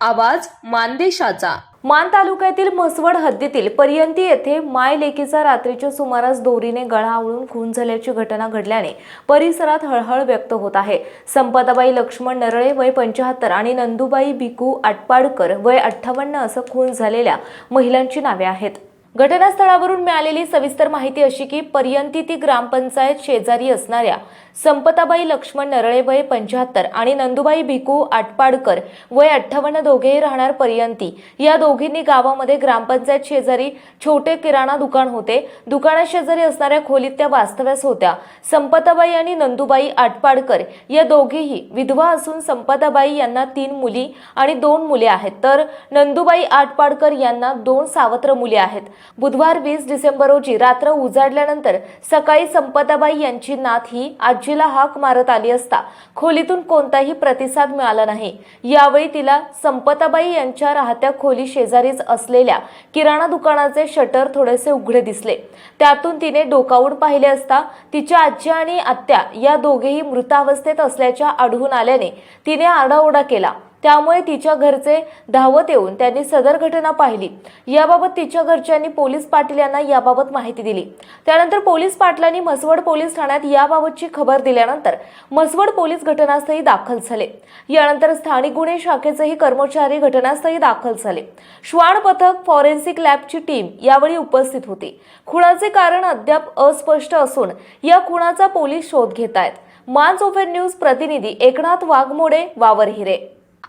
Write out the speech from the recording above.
आवाज मानदेशाचा. मान तालुक्यातील म्हसवड हद्दीतील पर्यंती येथे माय लेकीचा रात्रीच्या सुमारास दोरीने गळा आवळून खून झाल्याची घटना घडल्याने परिसरात हळहळ व्यक्त होत आहे. संपदाबाई लक्ष्मण नरळे वय पंचाहत्तर आणि नंदुबाई भिकू आटपाडकर वय अठ्ठावन्न असं खून झालेल्या महिलांची नावे आहेत. घटनास्थळावरून मिळालेली सविस्तर माहिती अशी की पर्यंती ती ग्रामपंचायत शेजारी असणाऱ्या संपताबाई लक्ष्मण नरळे वय पंच्याहत्तर आणि नंदुबाई भिकू आटपाडकर वय अठ्ठावन्न दोघेही राहणार पर्यंती. या दोघींनी गावामध्ये ग्रामपंचायत शेजारी छोटे किराणा दुकान होते. दुकाना शेजारी असणाऱ्या खोलीत त्या वास्तव्यास होत्या. संपताबाई आणि नंदुबाई आटपाडकर या दोघीही विधवा असून संपताबाई यांना तीन मुली आणि दोन मुले आहेत. तर नंदुबाई आटपाडकर यांना दोन सावत्र मुले आहेत. बुधवार वीस डिसेंबर रोजी रात्र उजाडल्यानंतर सकाळी संपताबाई यांची नात ही आज आजीला हाक मारत आली असता खोलीतून कोणताही प्रतिसाद मिळाला नाही. यावेळी तिला संपताबाई यांच्या राहत्या खोली शेजारीच असलेल्या किराणा दुकानाचे शटर थोडेसे उघडे दिसले. त्यातून तिने डोकावून पाहिले असता तिच्या आजी आणि आत्या या दोघेही मृतावस्थेत असल्याच्या आढळून आल्याने तिने आडाओडा केला. त्यामुळे तिच्या घरचे धावत येऊन त्यांनी सदर घटना पाहिली. याबाबत तिच्या घरच्यांनी पोलीस पाटील यांना याबाबत माहिती दिली. त्यानंतर पोलीस पाटलांनी म्हसवड पोलीस ठाण्यात याबाबतची खबर दिल्यानंतर म्हसवड पोलीस घटनास्थळी दाखल झाले. यानंतर स्थानिक गुन्हे शाखेचेही कर्मचारी घटनास्थळी दाखल झाले. श्वान पथक फॉरेन्सिक लॅबची टीम यावेळी उपस्थित होती. खुणाचे कारण अद्याप अस्पष्ट असून या खुणाचा पोलीस शोध घेत आहेत. मान ओफेर न्यूज प्रतिनिधी एकनाथ वाघमोडे वावर हिरे.